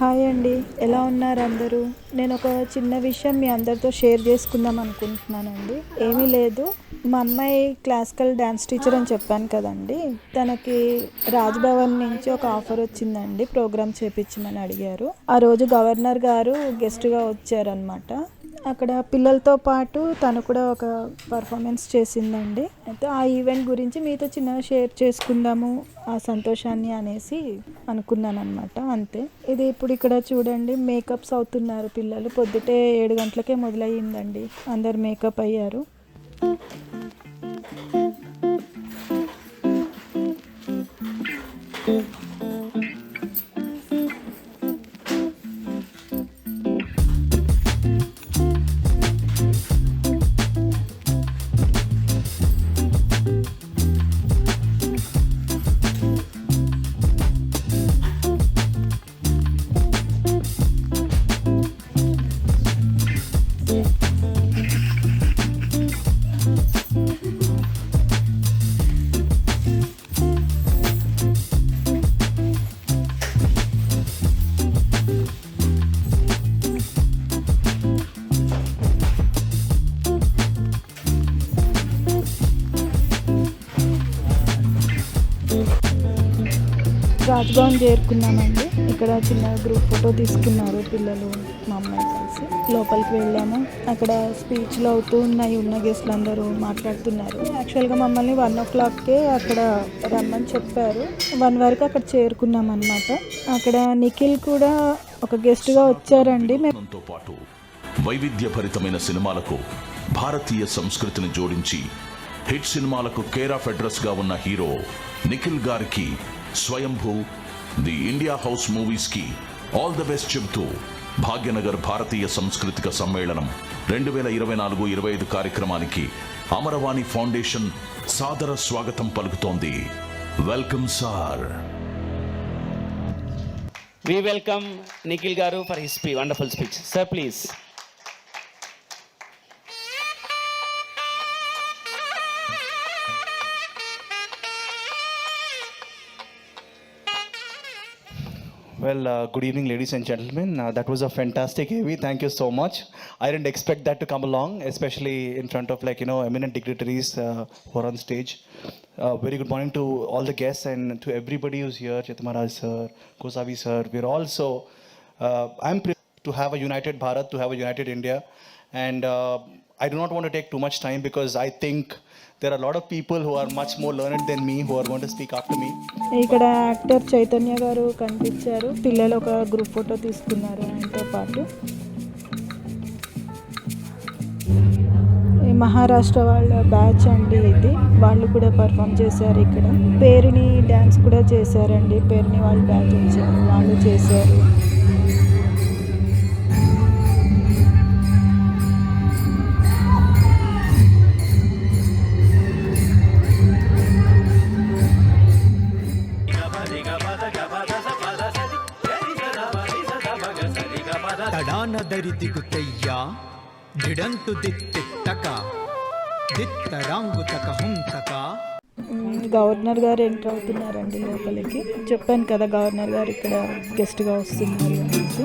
Hi అండి. ఎలా ఉన్నారు అందరూ? నేను ఒక చిన్న విషయం మీ అందరితో షేర్ చేసుకుందాం అనుకుంటున్నానండి. ఏమీ లేదు. మా అమ్మాయి క్లాసికల్ డ్యాన్స్ టీచర్ అని చెప్పాను కదండి. తనకి రాజ్భవన్ నుంచి ఒక ఆఫర్ వచ్చిందండి. ప్రోగ్రామ్ చేపించమని అడిగారు. ఆ రోజు గవర్నర్ గారు గెస్ట్గా వచ్చారనమాట అక్కడ పిల్లలతో పాటు తను కూడా ఒక పర్ఫార్మెన్స్ చేసిందండి. అయితే ఆ ఈవెంట్ గురించి మీతో చిన్నగా షేర్ చేసుకుందాము ఆ సంతోషాన్ని అనేసి అనుకున్నాను అనమాట అంతే. ఇది ఇప్పుడు ఇక్కడ చూడండి మేకప్స్ అవుతున్నారు పిల్లలు. పొద్దుటే ఏడు గంటలకే మొదలయ్యిందండి. అందరు మేకప్ అయ్యారు. రాజ్భవన్ చేరుకున్నామండి. ఇక్కడ చిన్న గ్రూప్ ఫోటో తీసుకున్నారు పిల్లలు మా అమ్మాయి కలిసి. లోపలికి వెళ్ళాము. అక్కడ స్పీచ్లు అవుతూ ఉన్నాయి ఉన్న గెస్ట్లు అందరూ మాట్లాడుతున్నారు. యాక్చువల్గా మమ్మల్ని వన్ ఓ క్లాక్కే అక్కడ రమ్మని చెప్పారు. వన్ వరకు అక్కడ చేరుకున్నాం అనమాట అక్కడ నిఖిల్ కూడా ఒక గెస్ట్గా వచ్చారండి. మేముతో పాటు వైవిధ్యభరితమైన సినిమాలకు భారతీయ సంస్కృతిని జోడించి హిట్ సినిమాలకు కేర్ ఆఫ్ అడ్రస్గా ఉన్న హీరో నిఖిల్ గారికి స్వయంభూ ది ఇండియా హౌస్ మూవీస్కి ఆల్ ద బెస్ట్ చెబుతూ భాగ్యనగర్ భారతీయ సాంస్కృతిక సమ్మేళనం రెండు వేల ఇరవై నాలుగు ఇరవై ఐదు కార్యక్రమానికి అమరవాణి ఫౌండేషన్ సాదర స్వాగతం పలుకుతోంది. Welcome sir. We welcome Nikhil గారు for his wonderful speech sir please Well, uh, good evening, ladies and gentlemen. Uh, that was a fantastic AV. Thank you so much. I didn't expect that to come along, especially in front of like you know eminent dignitaries uh, who are on stage. Uh, very good morning to all the guests and to everybody who's here. Chetamaraj sir, Kosavi sir. We're also. Uh, I'm to have a united Bharat, to have a united India, and uh, I do not want to take too much time because I think there are a lot of people who are much more learned than me who are going to speak after me. ఇక్కడ actor Chaitanya గారు కనిపించారు పిల్లలు ఒక group photo తీసుకున్నారు ఆయనతో పాటు మహారాష్ట్ర వాళ్ళ batch అండి ఇది వాళ్ళు కూడా పర్ఫామ్ చేశారు ఇక్కడ పేరుని డ్యాన్స్ కూడా చేశారండి పేరుని వాళ్ళు బ్యాచ్ వచ్చారు వాళ్ళు చేశారు ತಡಾನ ದರಿತಿಗು ತೆಯ್ಯ ದಿಡಂತು ದಿತ್ತಿತ್ತಕ ದಿತ್ತರಾಂಗುತಕ ಹುಂತಕ మ్, గవర్నర్ గారు ఎంటర్ అవుతున్నారండి లోపలికి చెప్పాను కదా గవర్నర్ గారు ఇక్కడ గెస్ట్గా వస్తున్నారు అనేసి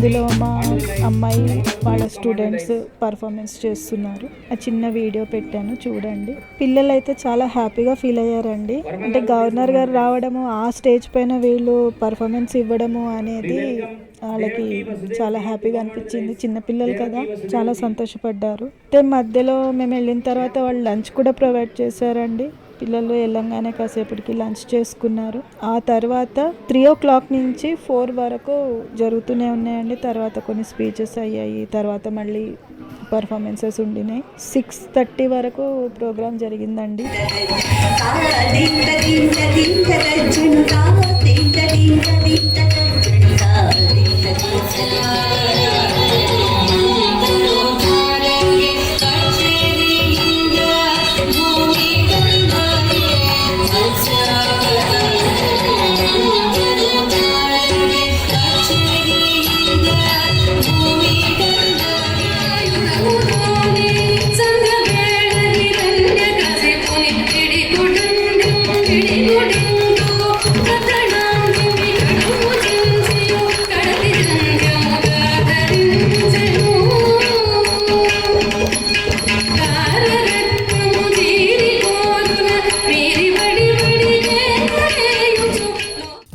ఇందులో మా అమ్మాయి వాళ్ళ స్టూడెంట్స్ పర్ఫార్మెన్స్ చేస్తున్నారు. ఆ చిన్న వీడియో పెట్టాను చూడండి. పిల్లలు అయితే చాలా హ్యాపీగా ఫీల్ అయ్యారండి. అంటే గవర్నర్ గారు రావడము ఆ స్టేజ్ పైన వీళ్ళు పర్ఫార్మెన్స్ ఇవ్వడము అనేది వాళ్ళకి చాలా హ్యాపీగా అనిపించింది. చిన్న పిల్లలు కదా చాలా సంతోషపడ్డారు. అయితే మధ్యలో మేము వెళ్ళిన తర్వాత వాళ్ళు లంచ్ కూడా ప్రొవైడ్ చేశారండి. పిల్లలు వెళ్ళంగానే కాసేపటికి లంచ్ చేసుకున్నారు ఆ తర్వాత త్రీ ఓ క్లాక్ నుంచి ఫోర్ వరకు జరుగుతూనే ఉన్నాయండి తర్వాత కొన్ని స్పీచెస్ అయ్యాయి తర్వాత మళ్ళీ పర్ఫార్మెన్సెస్ ఉండినాయి సిక్స్ థర్టీ వరకు ప్రోగ్రామ్ జరిగిందండి దింత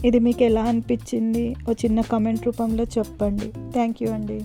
ఇది మీకు ఎలా అనిపించింది? ఓ చిన్న కమెంట్ రూపంలో చెప్పండి. థ్యాంక్ యూ అండి.